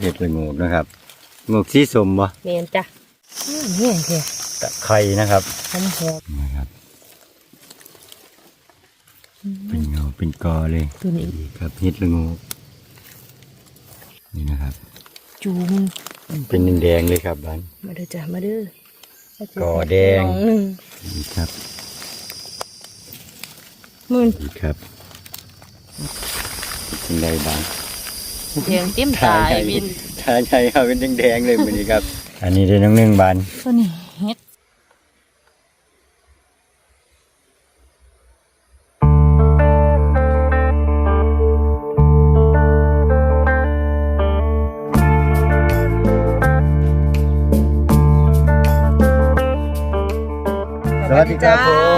เห็ดละโงกนะครับโงกสีสมบ่เมนจ้ะอืมเนี่ยเถอะตะไคร้นะครับหอมหอมนะครับ เป็นเงาเป็นกอเลยตัวนี้ดีครับเห็ดละโงกนี่นะครับจูมเป็นแดงๆเลยครับบ้านมาเด้อจ้ะมาเด้อก่อแดงลองหนึ่งนี่ครับหมื่นนี่ครับเป็นไดบ้าง แดงเต็มตายบินทาใหญ่ครับเป็นแดงๆเลยวันนี้ครับ อันนี้ได้น้องหนึ่งบานตัวนี้เฮ็ดสวัสดีครับผม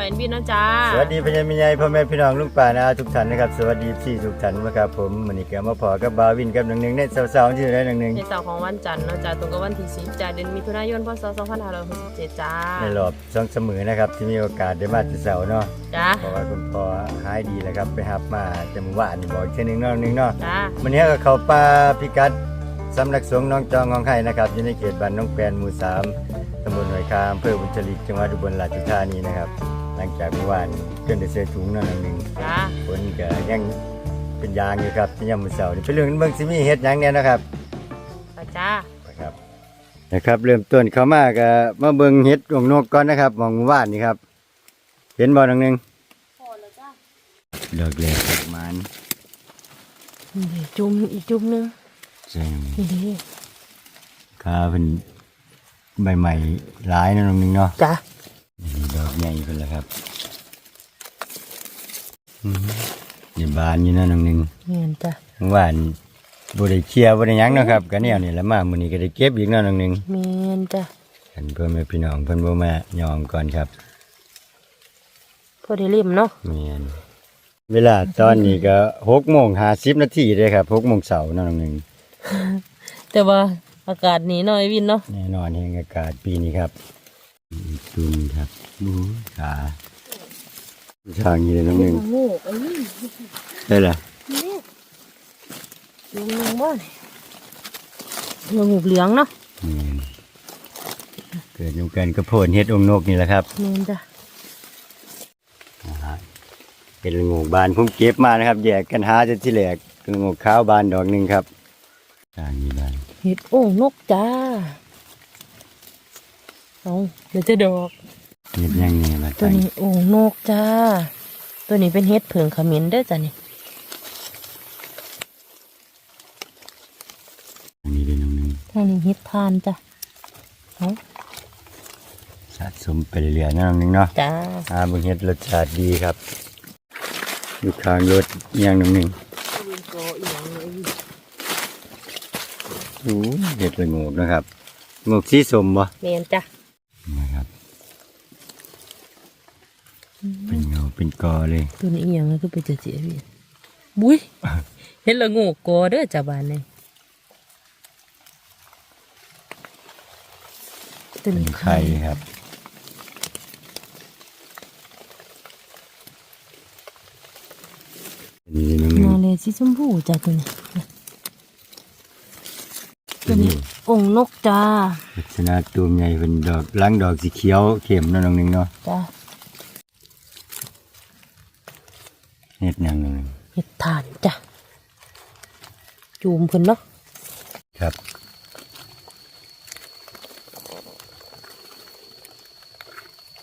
พอกับน้องหนึ่งกับแอนบินนะจ้าสวัสดีพี่ยายมียายพ่อแม่พี่น้องลุงป่านะทุกท่านนะครับสวัสดีพี่ทุกท่านนะครับผมวันนี้ก็มาพอกับบาวินกับน้องหนึ่งในสาวๆที่ได้น้องหนึ่งในเสาร์ของวันจันทร์เนาะจ้าตรงกับวันที่สิบจ้าเดือนมิถุนายนพศ2567จ้าในรอบสองเสมอนะครับที่มีโอกาสได้มาที่เสาเนาะจ้าเพราะว่าคุณพ่อหายดีแล้วครับไปหับมาจมูกว่านี่บอกอีกเช่นหนึ่งเนาะน้องหนึ่งเนาะจ้าวันนี้ก็เข้าป่าพิกัดสำนักสงฆ์น้องจองของไข่นะครับอยู่ในเขตบ้านน้องแปนหมู่สามตำบลหอยคามอำเภอบุญชลิกจังหวัดอุบลราชธานีนะครับ หลังจากเมื่อวานเกินได้เสื้อถุงนั่นหนึ่งจ้าฝนก็ยังเป็นยางอยู่ครับที่ยามมื้อเช้านี่เป็นเรื่องเบิ่งสิมีเฮ็ดหยังเนี่ยนะครับไปจ้านะครับนะครับเริ่มต้นเข้ามาก็มาเบิ่งเฮ็ดของนกก่อนนะครับมองว่านนี่ครับ เห็นบ่นังหนึงพอแล้วจ้าดอกแรกประมาณนี่จุ่มอีกจุ่มหนึงใช่นี่เดิขาเป็นใบใหม่หลายนะนังหนึงเนาะจ้านี่ดอก ใหญ่เพิ่นแล้วครับอืมนี่บานอยู่นะนังหนึงเมนจ้าเมื่อวานบ่ได้เคลียร์บ่ได้หยังเนาะครับก็แนวนี่แหละมามื้อนี้ก็ได้เก็บอีกเนาะนังหนึงเมนจ้ากันเพื่อแม่พี่น้องเพิ่นบ่มายอมก่อนครับพอได้เล่มเนาะแม่นเวลาตอนนี้ก็6โมง50นาทีเลยครับ6โมงเช้าเนาะน้องหนึงแต่ว่าอากาศนี้หน่อยวินเนาะแน่นอนแห่งอากาศปีนี้ครับ ตุนครับบูขาทางนี้เลยน้องหนึงโง่ไอ้นี่ได้ล่ะนี่จุ่มหนึงบ่เนี่ยเงาหูเหลืองเนาะแม่นเกิดอยู่กันกับโพนเฮ็ดองค์นกนี่แหละครับเมนจ้าอ่าฮะเป็นงูบานผมเก็บมานะครับ แยกกันหาจนที่แหลกเป็นงูขาวบานดอกหนึงครับทางนี้บานเห็ดโอ่งนกจ้า เอาเดี๋ยวจะดอกเฮ็ดยังไงมาตัวนี้โอ่งนกจ้า ตัวนี้เป็นเห็ดเผิงขมิ้นเด้อจ้ะนี่อันนี้เป็นน้องหนึงทางนี้เห็ดทานจ้ะเอาสะสมไปเรื่อยๆนะน้องหนึงเนาะจ้าอาบุญเฮ็ดรสชาติดีครับ อยู่ข้างรถเอียงหนึ่งหนึ่งโอ้ยเห็ดละโงกนะครับโงกสีสมบ่เมนจ้ะ นะครับ เป็นเงาเป็นกอเลย ตัวนี้อีหยังก็ไปเจอเจียพี่บุ้ยเห็ดละโงูกอเด้อจ้าบ้านนี่ตัวเป็นนี้ไข่ครับอันนี้น้องหนึ่งมาเลยสีชมพูจ้ะตัวนี้ตัวนี้องค์นกจ้าลักษณะตัวใหญ่เป็นดอกล้างดอกสีเขียวเข้มเนาะน้องหนึ่งเนาะจ้า เห็ดนางหนึ่ง เห็ดทานจ้ะ จูมเพิ่นเนาะครับ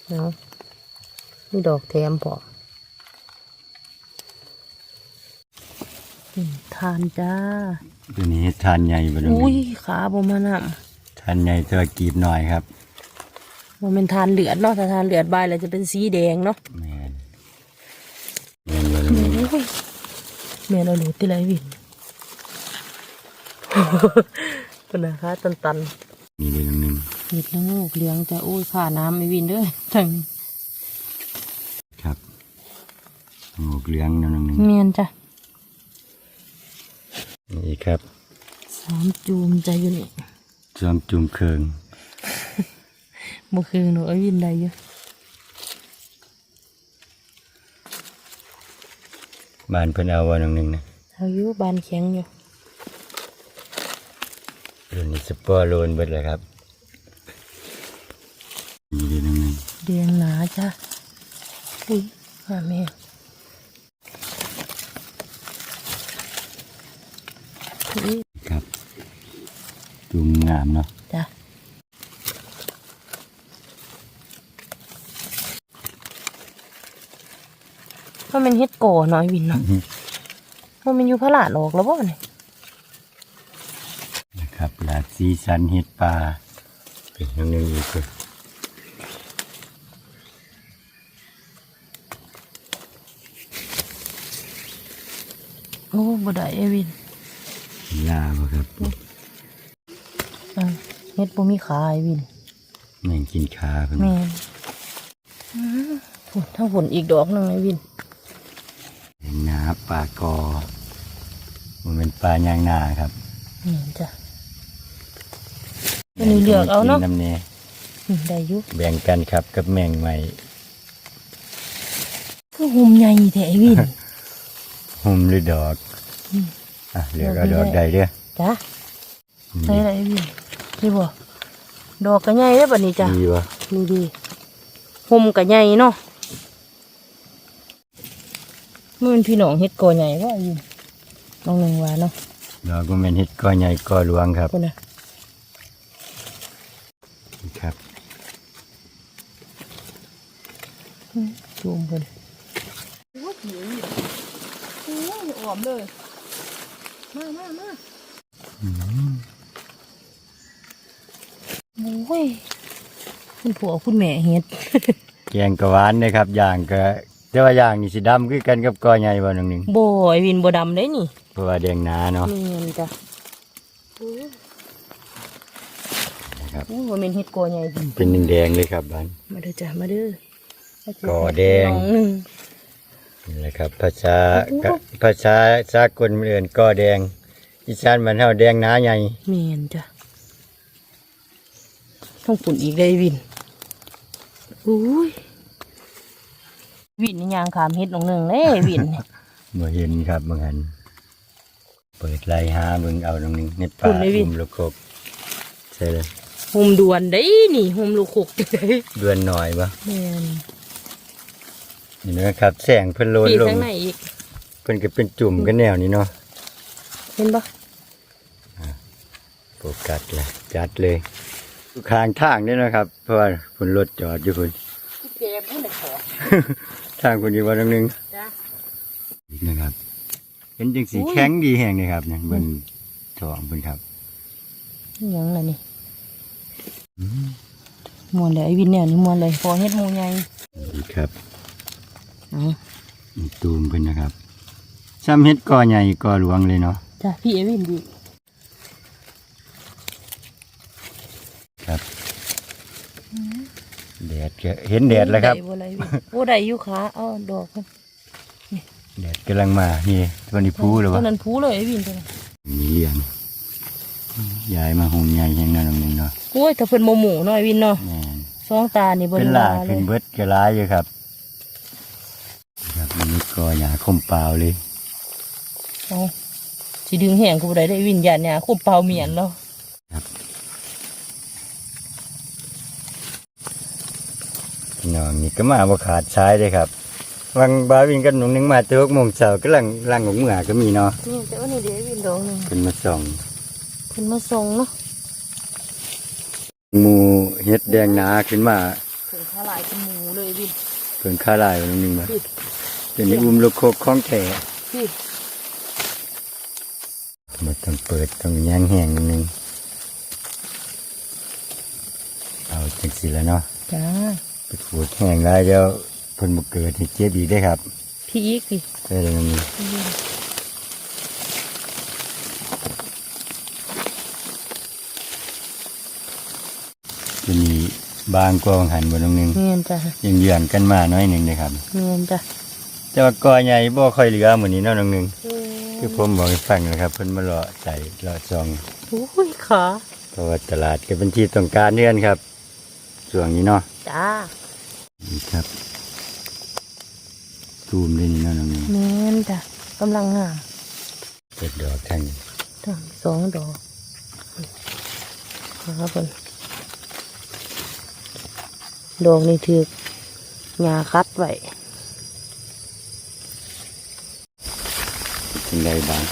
เนาะมีดอกแถมพออืมทานจ้าตัวนี้เห็ดทานใหญ่บ่น้องหอุ้นึ่ยงขาบ่มานำทานใหญ่ตัวกีบหน่อยครับ มันเป็นทานเลือดเนาะถ้าทานเลือดใบายแล้วจะเป็นสีแดงเนาะแม่นแม่นบ่น้องหนึ่งโอ้ยแม่เราหลุดที่ไรวินเป็นนะคะตันตันมีเลยน้องหนึ่งๆเห็ดละโงกเลี้ยงจะโอ้ยขาน้ำไม่วินเด้อจังครับหมวกเหลืองน้องหนึ่งเมียนจ้ะนี่ครับสามจูมใจอยู่นี่จอมจุ่มเคืองเมื่อคืนหนูไอ้วินได้อยู่บ้านเพิ่นเอาว่าน้องหนึ่งนะเอาอยู่บานแข็งอยู่ รุ่นนี้สปอร์โลนเบิดเลยครับนี่ดีนึงเดียงหนาจ้ะอุ้ยหาแม่อุ้ยครับจุ่มงามเนาะจ้ะเพราะมันเฮ็ดก่อน้อยวินเนาะเพราะมันอยู่พระหลาดออกแล้วบ่เนี่ย นะครับหลากสีสันเห็ดปลาเป็นน้ำหนึ่งอีกคือโอ้บ่ได้เอวินลาบ่ครับอะเฮ็ดบ่มีขาไอวินแม่งกินขาเพิ่นแม่นอื้อฝนถ้าฝนอีกดอกหนึงไอวินเห็นหนาปลากอมันเป็นปลายางนาครับแม่นจ้ะ อันนี้เลือกเอาเนาะำเนอืมได้อยู่แบ่งกันครับกับแมงใหม่คือหุมใหญ่แท้ไอวิน หุ่มหรือดอกอืมอะเหลือกเอาดดออกกใหญ่ใดเด้อจ้ะใช่ละไอวินนี่บ่ดอกก็ใหญ่เด้อบัดนี้จ้ะดีวะนี่ดีห่มก็ใหญ่เนาะมันพี่น้องเฮ็ดกอใหญ่ว่าอยู่น้องหนึ่งว่าเนาะดอกก็เป็นเห็ดกอใหญ่กอหลวงครับคนน่ะ ครับ จูมเพิ่นโอ้ยหิวอยู่โอ้ยอ่อมเลย มามามาโอ้ยคุณผัวคุณแม่เฮ็ดแกงกะหวานเลยครับอย่างก็แต่ว่าอย่างนี่สีดำคือกันกับกอใหญ่บ่หนึ่งหนึ่งบ่ไอวินบ่ดำได้นี่เพราะว่าแดงหนาเนาะแม่นจ้ะโอ้ยนะครับโอ้ยบ่แม่นเฮ็ดก่อใหญ่จริงเป็นแดงๆเลยครับบ้านมาเด้อจ้ะมาเด้อ ก่อแดงน้อหนึ่งนี่แหละครับภาษาก็ภาษาสากลเอื่นกอแดง อีสานมันเฮาแดงหนาใหญ่แม่นจ้ะต้องปุ่นอีกได้วินอุ้ยวินนี่ยางขามเฮ็ดลงหนึ่งเลยวินนี่บ่เห็นครับบางหันเปิดไล่หาเบิ่งเอาตรงนึงในป่าคุณไม่วินมลูกกบใช่เลยหุมด่วนได้นี่หุมลูกขกได้เดือนหน่อยบ่แม่ นนี่นะครับแสงเพิ่นโลนปีลงข้างในอีก เพิ่นก็เป็นจุ่มกันแนวนี้เนาะเห็นปะโฟกัสเลยจัดเลยอยู่ข้างทางนี่นะครับ เพราะว่าเพิ่นรถจอดอยู่เพิ่นเก็บให้ได้ขอทางคนอยู่ว่าตรงนึงจ้ะอีกนะครับ เห็นจังสีอุ้ยแข็งดีแห้งเลยครับเนี่ยเบิ่งทองเพิ่นครับนี่หยังล่ะนี่มวนเลยไอ้วินเนี่ยนี่มวนเลยพอเฮ็ดหมูใหญ่ดีครับ เอานี่ตูมเพิ่นนะครับซ้ำเฮ็ดกอใหญ่กอหลวงเลยเนาะจ้ะพี่ไอ้วินดีครับแดดก็เห็นแดดแล้วครับได้บ่ไรวินโอ้ได้อยู่ขาเอาดอกมันแดดกำลังมานี่ตัวนี้พูหรือตอวะนนั้นพูเลยไอ้วินตัวนั้นมีเลี้ยงยายมาหงใหญ่แห่งนั้นตรงนึงเนาะโอ้ยถ้าเพิ่นโมหมูเนาะไอ้วินเนาะแม่นสองตานี่เบิ่เป็นงหลาว่าเลขึ้นยเบิดกระร้ายอยู่ครับครับมันนี่ กอหยาคมเปล่าเลยเอาสิดึงแห้งกูได้ได้วิญญาณเนี่ยคุบเปล่าเมียนเนาะน้องนี่ก็มาบ่ขาดใช้เลยครับวังบาวินกันหนุ่งนึงมาเตะหกโมงเช้าก็ลังลังของเมื่อก็มีเนาะนี่แต่ว่านี่เดี๋ยววินดอกหนึงเป็นมาส่งเพิ่นมาส่งเนาะหมูเฮ็ดแดงหนาขึ้นมาเพิ่นขาหลายเป็นหมูเลยวินเพิ่นค่าลายวันนึงมา พี่เป็นนี้อุ้มลูกโคกของแท้พี่มันต้องเปิดต้องย่างแห้งนิดนึงเอาจังสิแล้วเนาะจ้าไปขูดแห้งแล้วเดี๋ยวเพิ่นบ่เกิดให้เจ็บอีกได้อครับ พี่อีกพี่ได้เลยนี่จะมีบางกองหันบนตรงนึงเมียนจ้ะยังเยือนกันมาน้อยหนึ่งนะครับเมียนจ้ะ แต่ว่ากอใหญ่บ่ค่อยเหลือเหมือนนี้เนาะตรงนึงคือผมบอกให้ฟังนะครับเพิ่นมาเลาะใส่เลาะซองโอ้ยขาเพราะว่าตลาดก็เป็นที่ต้องการเนื่อนครับช่วงนี้เนาะจ้านี่ครับตูมเลยนี่เนาะตรงนึงเมียนจ้ะกำลังงามเปิดดอกทางนี้จ้ะสองดอกนะครับเพิ่นดอกนี่ถือกหญ้าคัดไว้ เป็นไรบ้าง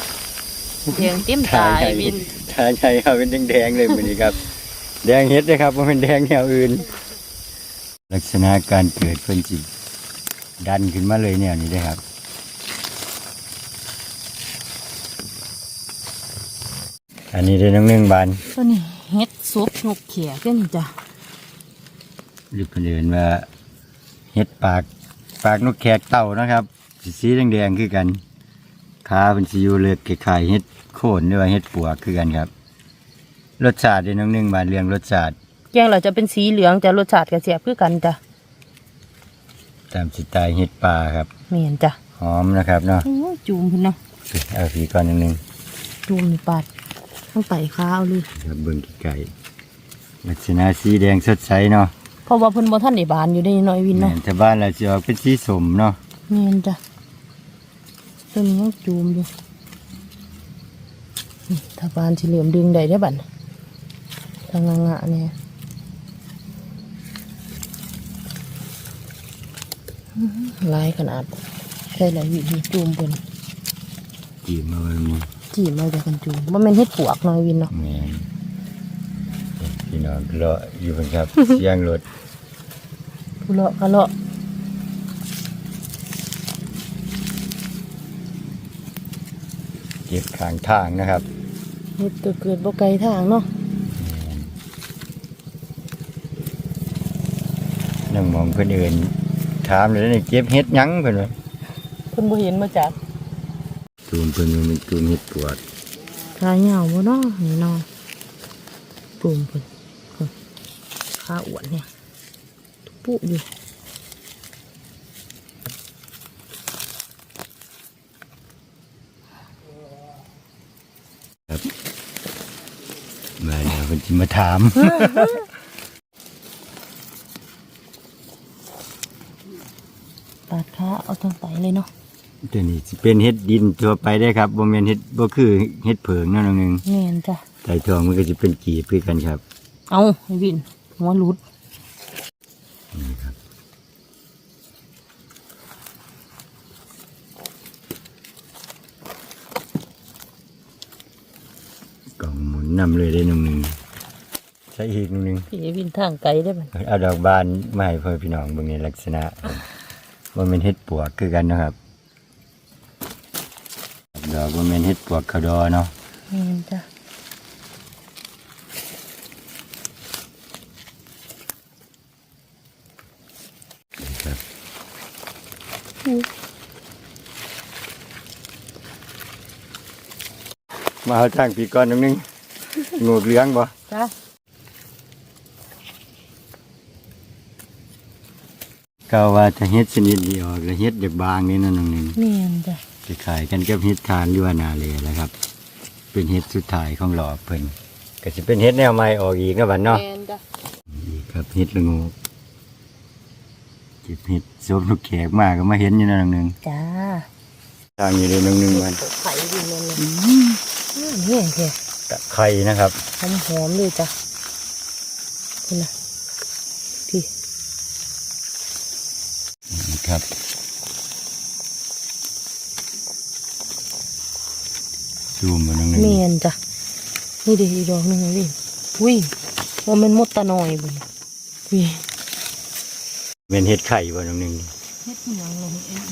แดงเต็มตาไอ้วินทาใช่ครับเป็นแดงๆเลยมือนี้ครับ แดงเฮ็ดเลยครับว่าเป็นแดงแนวอื่น ลักษณะการเกิดเพิ่นจิดันขึ้นมาเลยเนี่ยนี่ได้ครับอันนี้ได้น้องหนึ่งบานตัวนี้เฮ็ดซุปนกเขียกันนี่จ้ะหรือคนอื่นว่าเฮ็ดปาก ปากนกแขกเต่านะครับ สีสีแดงๆคือกัน ขาเป็นสีอยู่เลือกคล้ายๆเฮ็ดโคนหรือว่าเฮ็ดปวกคือกันครับ รสชาติได้น้องหนึ่งบานเรื่องรสชาติแกงเราจะเป็นสีเหลืองจะรสชาติกระเสียบคือกันจ้ะตามสไตล์เฮ็ดปลาครับเมียนจ้ะหอมนะครับเนาะโอ้ยจูมพุ่นเนาะเอาผีก่อนนิดนึงจูมนี่ปาดต้องไต่ข้าวเลยครับเบิ่งไก่ลักษณะสีแดงสดใสเนาะเพราะว่าเพิ่นบ่ทันได้บานอยู่ได้น้อยวินแม่เนาะนแต่บ้านเราจะออกเป็นสีสมเนาะเมียนจ้ะ ตัวนี้ยังจูมอยู่นี่ถ้าบานสิเหลือมดึงได้ได้อบัดน่ะทางงะๆเนี่ยอื้อหือหลายขนาดใช่หลายวิธีจูมเพิ่นจีบมาไว้หมือจีบมาจากกันจูมบ่แม่นเฮ็ดปวกน้อยวินเนาะแม่นพี่น้องเลาะอยู่เพิ่นครับเสียงรถผู้เลาะก็เลาะ เก็บข้างทางนะครับเฮ็ดตัวเกิดบ่ไกลทางเนาะนั่งมองเพิ่นเอื่นถามเลยนี่เก็บเฮ็ดหยังเพิ่นว่าเพิ่นบ่เห็นมาจากตูมเพิ่นว่ามันตูมเฮ็ดปวดขาเหยาวบ่เนาะนี่เนาะปุ่มเพิ่นเพิ่นขาอ้วนเนี่ยทุกปุอยู่ มาแล้วเพิ่นสิมาถาม ปาดขาเอาทางไตเลยเนาะตัวนี้สิเป็นเฮ็ดดินทั่วไปได้ครับบ่แม่นเฮ็ดบ่คือเฮ็ดเผิงเนั่นองหนึงแม่นจ้ะไต่ทองมันก็จะเป็นกีบคือกันครับ เอาไอ้วินหัวหลุด นี่ครับกล่องหมุ นนำเลยได้หนึ่งหนึ่งใช้อีกหนึ่งหนึ่งพี่ไอ้วินทางไกลได้อบัดเอาดอกบานมาให้พ่อพี่น้องเบิ่งในลักษณะว่าเป็นเฮ็ดปวกคือกันเนาะครับ ดอกว่าเป็นเฮ็ดปวกขาวดอเนาะแม่นจ้ะนี่ครับมาเอาทางปีก่อนหนึ่ง หนึงงูเหลืองบ่จ้ะก็ว่าจะเฮ็ดชนิดนี้ออกแล้วเฮ็ดจากบางนี่นั่นหนึงแม่นจ้ะจะขายกันกับเฮ็ดทานหรือว่านาเลยแหล้วครับ เป็นเฮ็ดสุดท้ายของหลอบเพิ่นก็สิเป็นเฮ็ดแนวใหม่ออกอีกนะบัดเนาะแม่นจ้ะนี่ครับเฮ็ดละงูเก็บเฮ็ดซบลูกแขกมาก็มาเห็นอยู่นั่นหนึงจ้าทางอยู่ในหนึงหนึงมันไข่วินนั่นเลยอืมนี่แค่ ตะไคร้นะครับหอมหอมๆเลยจ้ะคุณนะพี่นี่ครับซูมมาหนึงหนึงเมียนจ้ะนี่เดีอีกดอกหนึ่งวิ่งวิ่งว่ามันมดตะนอยบุญวิ่งเป็นเฮ็ดไข่บ่หนึงหนึงเฮ็ดหยังลงเอง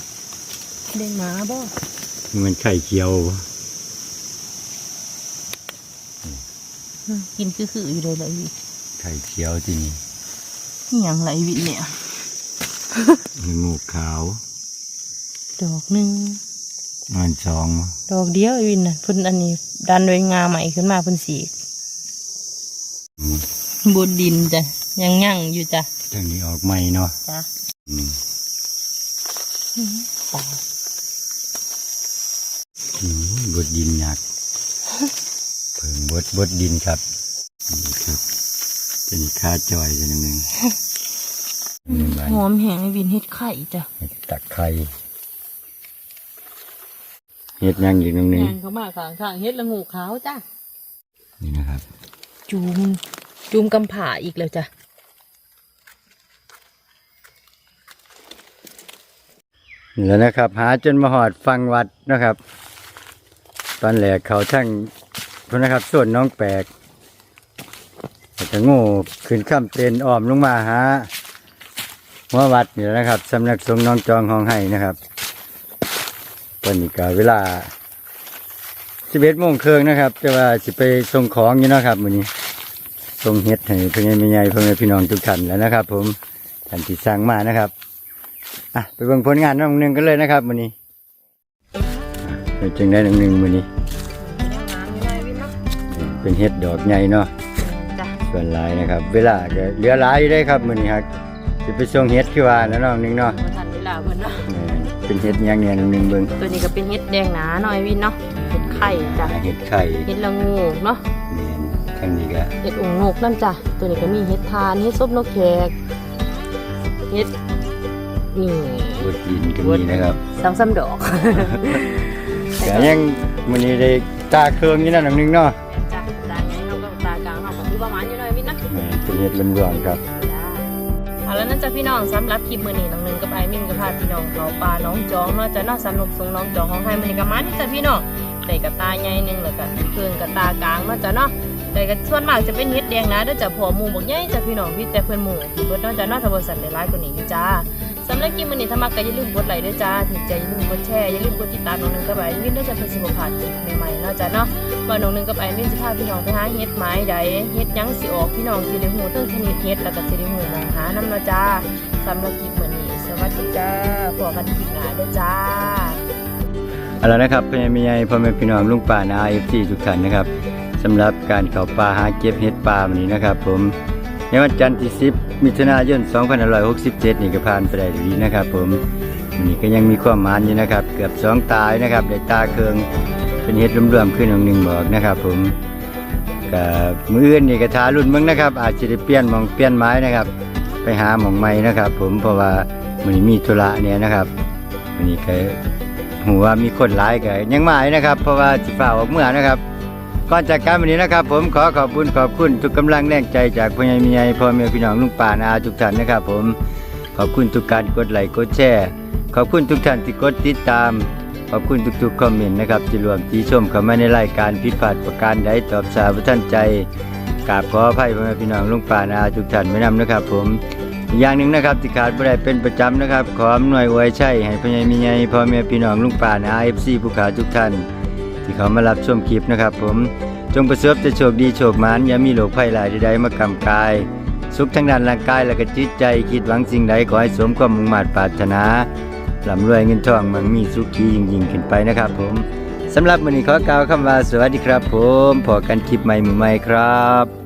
เด้งหมาบ่มันไข่เขียวบ่ อืม กินคือคืออยู่เลยละอีไข่เขียวที่นี่นี่หยังไรวิเนี่ยมีงูขาว ดอกหนึ่งมันสองบ่ดอกเดียวไอ้วินน่ะเพิ่นอันนี้ ดันโดวยงาใหม่ขึ้นมาเพิ่นสีอืมบนดินจ้ะยังยั่งอยู่จ้ะทางนี้ออกใหม่เนาะจ้ะหนึ่งตายอืมบดดินหนักเพิ่ง บดบดดินครับนี่ครับจะนี่ค่าจอยจะหนึ่งหนึ่งหนึ่งใบหอมแห้งไอ้วินเฮ็ดไข่จ้ะเห็ดตักไข่เห็ดยังอีกหนึ่งหนึ่งงานเขามาข้างข้างๆเฮ็ดละงูขาวจ้ะนี่นะครับ จูมจุ่มกำผาอีกแล้วจ้ะแล้วนะครับ หาจนมาหอดฟังวัดนะครับ ตอนแรกเขาทั้ง พุ่นนะครับส่วนน้องแปลกแล้วก็โง่ขึ้นข้ามเต็นอ้อมลงมาหาหัววัดนี่แหละนะครับสำนักสงฆ์น้องจองห้องให้นะครับตอนนี้ก็เวลาสิบเอ็ดโมงครึ่งนะครับ แต่ว่าสิไปส่งของอยู่เนาะครับมื้อนี้ส่งเฮ็ดให้เพื่อนแม่ใหญ่เพื่อแม่พี่น้องทุกท่านแล้วนะครับ ผมท่านที่สั่งมานะครับอะไปเบิ่งผลงานน้องหนึ่งกันเลยนะครับมื้อนี้เป็นจังได้น้องหนึ่งมื้อนี้น้ เป็นเฮ็ดดอกใหญ่เนาะจ้ะส่วนหลายนะครับ เวลาก็เหลือหลายอยู่ได้ครับมื้อนี้ครับสิไปส่งเฮ็ดคือว่านะน้องหนึ่งเนาะมาทันเวลาเพิ่นเนาะแม่นเป็นเฮ็ดหยังเนี่ยน้องหนึ่งเบิ่งตัวนี้ก็เป็นเห็ดแดงหนาหน่อยวินเนาะ เห็ดไข่จ้ะเฮ็ดไข่เห็ดละงูเนาะ แม่นทั้งนี้ก็เห็ดองค์นกนั่นจ้ะ ตัวนี้ก็มีเห็ดทานเห็ดซุปนกแขกเห็ดนี่บดดินก็มีนะครับสองสามดอก ก็ยังมื้อนี้ได้ตาเครื่องอยู่นะน้องหนึ่งเนาะ เป็นเฮ็ดเหลืองๆครับเอาแล้วนั่นจ้ะพี่น้องสำหรับคลิปมื้อนี้น้องหนึงกับไอมินก็พาพี่น้องเขาปลาน้องจองเนาะจะเนาะสนุกสงน้องจองของให้มื้อนี้ก็มานี่จ้ะพี่น้องใส่กระตาใหญ่หนึ่งแล้วก็เครื่องกระตากลางเนาะจ้ะเนาะแต่ก็ส่วนมากจะเป็นเฮ็ดแดงนะเด้อจ้ะพอหมูบอกใหญ่จ้ะพี่น้องพี่แต่เพื่อนหมูเพิ่นเนาะจ้ะเนาะถ้าบ่สั่นได้ร้ายกว่านี้จ้า สำหรับคลิปมื้อนี้ถ้ามักก็อย่าลืมกดไลค์ด้วยจ้าถึงใจอย่าลืมกดแชร์อย่าลืมกดติดตามน้องนึงกับไอมินด้อจ้ะเพื่อสิบ่พลาดคลิปใหม่ๆเนาะจ้ะเนาะว่าน้องนึงกับไอ้นี่สิพาพี่น้องไปหาเฮ็ดไม้ใดเฮ็ดยังสิออกพี่น้องสิได้ฮู้เรื่องชนิดเฮ็ดแล้วก็สิได้ฮู้หมองหาน้ำเนาะจ้าสำหรับคลิปมื้อนี้สวัสดีจ้าพบกันคลิปหน้าเด้อจ้าเอาละนะครับพ่อแม่พี่ใหญ่พ่อแม่พี่น้องลุงป่านา IFC ทุกท่านนะครับสำหรับการเข้าป่าหาเก็บเห็ดป่าวันนี้นะครับ ผมในวันจันทร์ที่10 มิถุนายน2567 นี่ก็ผ่านไปได้ดีนะครับ ผมวันนี้ก็ยังมีความหมานอยู่นะครับ เกือบสองตายนะครับได้ตาเคืองเป็นเห็ดรวมๆขึ้นหนึ่งบอกนะครับ ผมกับมืออื่นนี่ก็ทารุ่นมืองนะครับ อาจจะได้เปลี่ยนมองเปลี่ยนไม้นะครับ ไปหาหมองใหม่นะครับ ผมเพราะว่ามันมีธุระเนี่ยนะครับวันนี้ก็หัวมีคนหลายก็ยังมายนะครับ เพราะว่าสิฝ่าออกเมื่อนะครับ ก่อนจากการวันนี้นะครับ ผมขอขอบคุณขอบคุณทุกกำลังแรงใจจากพ่อใหญ่มีใหญ่พ่อแม่พี่น้องลุงป่านาอาทุกท่านนะครับ ผมขอบคุณทุกการกดไลค์กดแชร์ขอบคุณทุกท่านที่กดติดตาม ขอบคุณทุกๆคอมเมนต์นะครับที่รวมที่ชมเข้ามาในรายการผิพาดประการใดตอบสาพท่านใจกราบขออภัยพ่อแม่พี่น้องลุงป่านาอาทุกท่านไม่นำนะครับ ผมอีกอย่างหนึ่งนะครับที่ขาดไม่ได้เป็นประจำนะครับ ขออำนวยอวยใช่ให้พ่อใหญ่มีใหญ่พ่อแม่พี่น้องลุงป่านะเอฟซีผู้ขาทุกท่าน ที่เขามารับชมคลิปนะครับ ผมจงประสบจะโชคดีโชคมานอย่ามีโรคภัยหลายใดๆมากำกาย สุขทั้งด้านร่างกายและก็จิตใจคิดหวังสิ่งใดขอให้สมความมุ่งมั่นปรารถนาลำรวยเงินทองมั่งมีสุขียิ่งยิ่งขึ้นไปนะครับ ผมสำหรับวันนี้ขอกล่าวคำว่าสวัสดีครับ ผมพอกันคลิปใหม่ใหม่ครับ